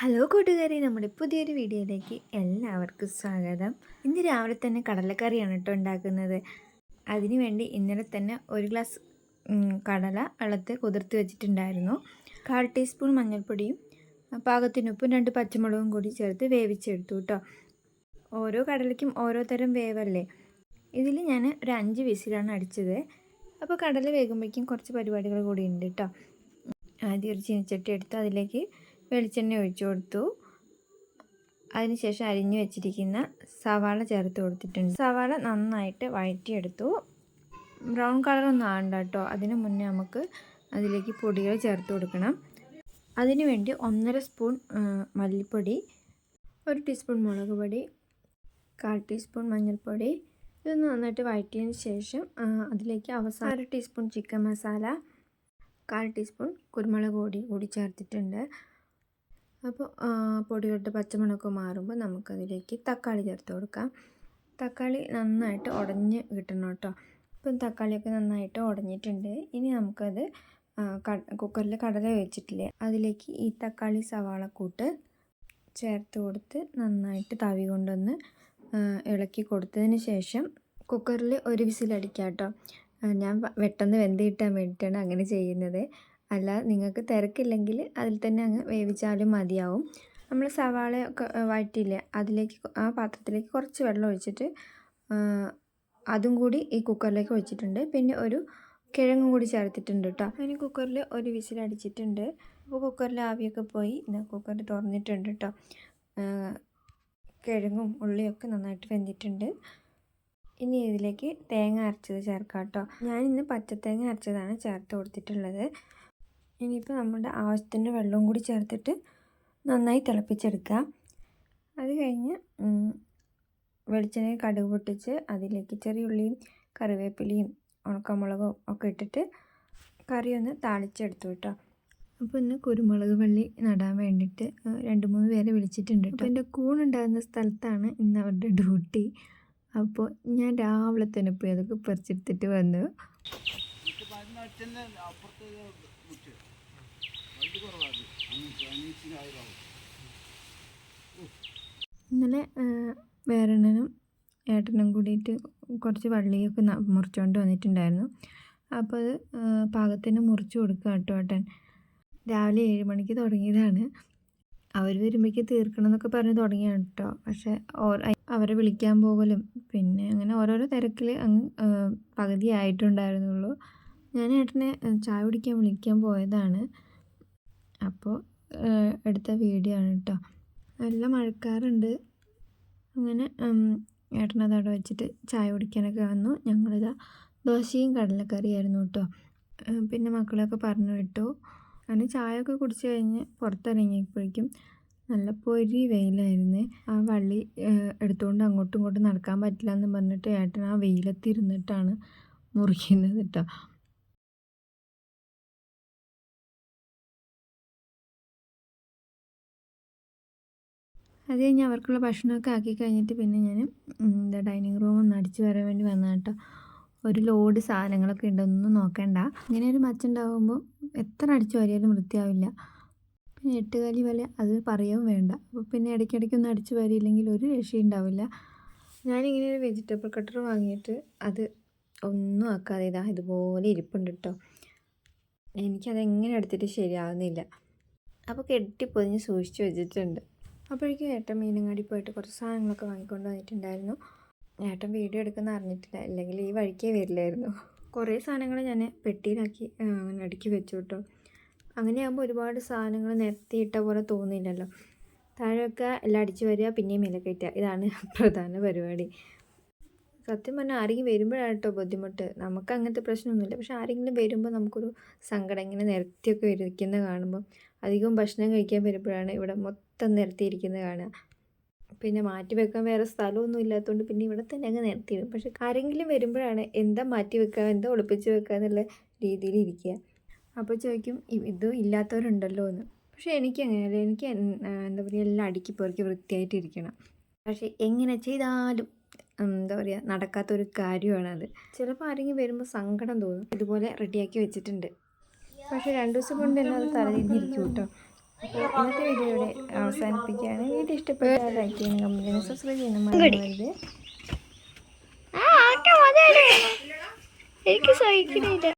Hello കൂട്ടുകാരി നമ്മുടെ പുതിയൊരു വീഡിയോയിലേക്ക് എല്ലാവർക്കും സ്വാഗതം. ഇന്ന് രാവിലെ തന്നെ കടലക്കറിയാണ് കേട്ടോ ഉണ്ടാക്കുന്നത്. അതിനുവേണ്ടി ഇന്നലെ തന്നെ ഒരു ഗ്ലാസ് കടല വെള്ളത്തിൽ കുതിർത്ത് വെച്ചിട്ടുണ്ടായിരുന്നു. കാൽ ടീസ്പൂൺ മഞ്ഞൾപ്പൊടിയും പാകത്തിനുപ്പും രണ്ട് പച്ചമുളകും കൂടി ചേർത്ത് വേവിച്ചെടുത്തു കേട്ടോ. ഓരോ കടലയ്ക്കും ഓരോ തരം വേവല്ലേ? ഇതിൽ ഞാൻ ഒരു അഞ്ച് വിസിലാണ് അടിച്ചത്. അപ്പോൾ കടല വേകുമ്പോഴേക്കും കുറച്ച് പരിപാടികൾ കൂടി ഉണ്ട് കേട്ടോ. ആദ്യം ഒരു ചീനച്ചട്ടി എടുത്ത് അതിലേക്ക് വെളിച്ചെണ്ണ ഒഴിച്ചു കൊടുത്തു. അതിനുശേഷം അരിഞ്ഞു വെച്ചിരിക്കുന്ന സവാള ചേർത്ത് കൊടുത്തിട്ടുണ്ട്. സവാള നന്നായിട്ട് വഴറ്റിയെടുത്തു. ബ്രൗൺ കളറൊന്നും ആണ്ട കേട്ടോ. അതിന് മുന്നേ നമുക്ക് അതിലേക്ക് പൊടികൾ ചേർത്ത് കൊടുക്കണം. അതിനുവേണ്ടി ഒന്നര സ്പൂൺ മല്ലിപ്പൊടി ഒരു ടീസ്പൂൺ മുളക് പൊടി കാൽ ടീസ്പൂൺ മഞ്ഞൾപ്പൊടി. ഇതൊന്ന് നന്നായിട്ട് വഴറ്റിയതിന് ശേഷം അതിലേക്ക് അവസാനം ഒരു ടീസ്പൂൺ ചിക്കൻ മസാല കാൽ ടീസ്പൂൺ കുരുമുളക് പൊടി കൂടി ചേർത്തിട്ടുണ്ട്. അപ്പോൾ പൊടികളുടെ പച്ചമുളകൊക്കെ മാറുമ്പോൾ നമുക്കതിലേക്ക് തക്കാളി ചേർത്ത് കൊടുക്കാം. തക്കാളി നന്നായിട്ട് ഉടഞ്ഞ് കിട്ടണം കേട്ടോ. ഇപ്പം തക്കാളിയൊക്കെ നന്നായിട്ട് ഉടഞ്ഞിട്ടുണ്ട്. ഇനി നമുക്കത് കുക്കറിൽ കടല വെച്ചിട്ടില്ലേ അതിലേക്ക് ഈ തക്കാളി സവാള കൂട്ട് ചേർത്ത് കൊടുത്ത് നന്നായിട്ട് തവി കൊണ്ടൊന്ന് ഇളക്കി കൊടുത്തതിന് ശേഷം കുക്കറിൽ ഒരു വിസിലടിക്കാം കേട്ടോ. ഞാൻ പെട്ടെന്ന് വെന്ത് കിട്ടാൻ വേണ്ടിയിട്ടാണ് അങ്ങനെ ചെയ്യുന്നത്. അല്ല നിങ്ങൾക്ക് തിരക്കില്ലെങ്കിൽ അതിൽ തന്നെ അങ്ങ് വേവിച്ചാലും മതിയാവും. നമ്മൾ സവാളയൊക്കെ ഒക്കെ വഴറ്റിയില്ലേ അതിലേക്ക് ആ പാത്രത്തിലേക്ക് കുറച്ച് വെള്ളം ഒഴിച്ചിട്ട് അതും കൂടി ഈ കുക്കറിലേക്ക് ഒഴിച്ചിട്ടുണ്ട്. പിന്നെ ഒരു കിഴങ്ങും കൂടി ചേർത്തിട്ടുണ്ട് കേട്ടോ. അതിന് കുക്കറിൽ ഒരു വിസിൽ അടിച്ചിട്ടുണ്ട്. അപ്പോൾ കുക്കറിൽ ആവിയൊക്കെ പോയി കുക്കർ തുറന്നിട്ടുണ്ട് കേട്ടോ. കിഴങ്ങും ഉള്ളിയൊക്കെ നന്നായിട്ട് വെന്തിട്ടുണ്ട്. ഇനി ഇതിലേക്ക് തേങ്ങ അരച്ചത് ചേർക്കാം കേട്ടോ. ഞാനിന്ന് പച്ചത്തേങ്ങ അരച്ചതാണ് ചേർത്ത് കൊടുത്തിട്ടുള്ളത്. ഇനിയിപ്പോൾ നമ്മുടെ ആവശ്യത്തിന് വെള്ളവും കൂടി ചേർത്തിട്ട് നന്നായി തിളപ്പിച്ചെടുക്കുക. അത് കഴിഞ്ഞ് വെളിച്ചെണ്ണ കടുക് പൊട്ടിച്ച് അതിലേക്ക് ചെറിയ ഉള്ളിയും കറിവേപ്പിലയും ഉണക്കമുളകും ഒക്കെ ഇട്ടിട്ട് കറി ഒന്ന് താളിച്ചെടുത്തു കേട്ടോ. അപ്പോൾ ഇന്ന് കുരുമുളക് വള്ളി നടാൻ വേണ്ടിയിട്ട് രണ്ട് മൂന്ന് പേരെ വിളിച്ചിട്ടുണ്ട് അപ്പോൾ എന്റെ കൂണുണ്ടാകുന്ന സ്ഥലത്താണ് ഇന്ന് അവരുടെ ഡ്യൂട്ടി. അപ്പോൾ ഞാൻ രാവിലെ തന്നെ പോയി അതൊക്കെ പറിച്ചെടുത്തിട്ട് വന്നു. ഇന്നലെ വേറെണ്ണനും ഏട്ടനും കൂടിയിട്ട് കുറച്ച് വള്ളിയൊക്കെ മുറിച്ചുകൊണ്ട് വന്നിട്ടുണ്ടായിരുന്നു. അപ്പോൾ അത് പാകത്തിന് മുറിച്ച് കൊടുക്കുക കേട്ടോ ഏട്ടൻ. രാവിലെ ഏഴ് മണിക്ക് തുടങ്ങിയതാണ്. അവർ വരുമ്പോഴേക്ക് തീർക്കണം എന്നൊക്കെ പറഞ്ഞ് തുടങ്ങിയാണ് കേട്ടോ പക്ഷേ അവരെ വിളിക്കാൻ പോകലും പിന്നെ അങ്ങനെ ഓരോരോ തിരക്കിൽ അങ്ങ് പകുതി ആയിട്ടുണ്ടായിരുന്നുള്ളൂ. ഞാൻ ഏട്ടനെ ചായ കുടിക്കാൻ വിളിക്കാൻ പോയതാണ്. അപ്പോൾ എടുത്ത വീഡിയോ ആണ് കേട്ടോ നല്ല മഴക്കാറുണ്ട്. അങ്ങനെ ഏട്ടനത് അവിടെ വെച്ചിട്ട് ചായ കുടിക്കാനൊക്കെ വന്നു. ഞങ്ങളിതാ ദോശയും കടലക്കറിയായിരുന്നു കേട്ടോ പിന്നെ മക്കളെയൊക്കെ പറഞ്ഞു വിട്ടു. അങ്ങനെ ചായയൊക്കെ കുടിച്ച് കഴിഞ്ഞ് പുറത്തിറങ്ങിയപ്പോഴേക്കും നല്ല പൊരി വെയിലായിരുന്നേ. ആ വള്ളി എടുത്തുകൊണ്ട് അങ്ങോട്ടും ഇങ്ങോട്ടും നടക്കാൻ പറ്റില്ല എന്ന് പറഞ്ഞിട്ട് ഏട്ടൻ ആ വെയിലത്തിരുന്നിട്ടാണ് മുറിക്കുന്നത് കേട്ടോ അത് കഴിഞ്ഞ് അവർക്കുള്ള ഭക്ഷണമൊക്കെ ആക്കി കഴിഞ്ഞിട്ട് പിന്നെ ഞാൻ എന്താ ഡൈനിങ് റൂം ഒന്ന് അടിച്ചു വരാൻ വേണ്ടി വന്നതാണ് കേട്ടോ ഒരു ലോഡ് സാധനങ്ങളൊക്കെ ഉണ്ടൊന്നും നോക്കണ്ട. ഇങ്ങനെ ഒരു മച്ചുണ്ടാകുമ്പോൾ എത്ര അടിച്ചു വാരിയാലും വൃത്തിയാവില്ല. പിന്നെ എട്ടുകാലി വല അത് പറയവും വേണ്ട. അപ്പോൾ പിന്നെ ഇടയ്ക്കിടയ്ക്ക് ഒന്നും അടിച്ചു വരിയില്ലെങ്കിൽ ഒരു രക്ഷയുണ്ടാവില്ല ഞാനിങ്ങനെ ഒരു വെജിറ്റബിൾ കട്ടർ വാങ്ങിയിട്ട് അത് ഒന്നും ആക്കാതെ ഇതാ ഇതുപോലെ ഇരിപ്പുണ്ട് കേട്ടോ എനിക്കതെങ്ങനെ എടുത്തിട്ട് ശരിയാവുന്നില്ല. അപ്പോൾ കെട്ടിപ്പൊതിഞ്ഞ് സൂക്ഷിച്ച് വെച്ചിട്ടുണ്ട്. അപ്പോഴേക്കും ഏട്ടൻ മീനങ്ങാടി പോയിട്ട് കുറച്ച് സാധനങ്ങളൊക്കെ വാങ്ങിക്കൊണ്ട് വന്നിട്ടുണ്ടായിരുന്നു. ഏട്ടൻ വീഡിയോ എടുക്കുന്ന അറിഞ്ഞിട്ടില്ല. അല്ലെങ്കിൽ ഈ വഴിക്കേ വരില്ലായിരുന്നു. കുറേ സാധനങ്ങൾ ഞാൻ പെട്ടിയിലാക്കി അങ്ങനെ അടുക്കി വെച്ചു കേട്ടോ. അങ്ങനെയാകുമ്പോൾ ഒരുപാട് സാധനങ്ങൾ നിരത്തിയിട്ട പോലെ തോന്നിയില്ലല്ലോ. താഴെയൊക്കെ എല്ലാം അടിച്ചു വരിക പിന്നെയും മേലെ കയറ്റുക. ഇതാണ് പ്രധാന പരിപാടി. സത്യം പറഞ്ഞാൽ ആരെങ്കിലും വരുമ്പോഴാണ് ബുദ്ധിമുട്ട്. നമുക്ക് അങ്ങനത്തെ പ്രശ്നമൊന്നുമില്ല. പക്ഷെ ആരെങ്കിലും വരുമ്പോൾ നമുക്കൊരു സങ്കടം ഇങ്ങനെ നിരത്തിയൊക്കെ ഇരിക്കുന്നത് കാണുമ്പോൾ അധികം ഭക്ഷണം കഴിക്കാൻ വരുമ്പോഴാണ് ഇവിടെ മൊത്തം നിരത്തിയിരിക്കുന്നത് കാണുക. പിന്നെ മാറ്റി വെക്കാൻ വേറെ സ്ഥലമൊന്നും ഇല്ലാത്തതുകൊണ്ട് പിന്നെ ഇവിടെ തന്നെ അങ്ങ് നിരത്തിയിടും. പക്ഷെ ആരെങ്കിലും വരുമ്പോഴാണ് എന്താ മാറ്റി വെക്കുക എന്താ ഒളിപ്പിച്ച് വെക്കുക എന്നുള്ള രീതിയിൽ ഇരിക്കുക. അപ്പോൾ ചോദിക്കും ഇതും ഇല്ലാത്തവരുണ്ടല്ലോ എന്ന്. പക്ഷേ എനിക്ക് അങ്ങനെയല്ല എനിക്ക് എന്താ പറയുക എല്ലാം അടുക്കി പെറുക്കി വൃത്തിയായിട്ട് ഇരിക്കണം. പക്ഷേ എങ്ങനെ ചെയ്താലും എന്താ പറയുക നടക്കാത്തൊരു കാര്യമാണത്. ചിലപ്പോൾ ആരെങ്കിലും വരുമ്പോൾ സങ്കടം തോന്നും. ഇതുപോലെ റെഡിയാക്കി വെച്ചിട്ടുണ്ട്. പക്ഷേ രണ്ട് ദിവസം കൊണ്ട് തന്നെ അത് തലതിരിഞ്ഞിരിക്കും കേട്ടോ അപ്പോൾ ഇന്നത്തെ വീഡിയോ ഇവിടെ അവസാനിപ്പിക്കുകയാണ് വീഡിയോ ഇഷ്ടപ്പെട്ട ലൈക്ക് ചെയ്യാനും കമന്റ് ചെയ്യാനും സബ്സ്ക്രൈബ് ചെയ്യാനും മറക്കരുത് എനിക്ക് സഹിക്കണില്ല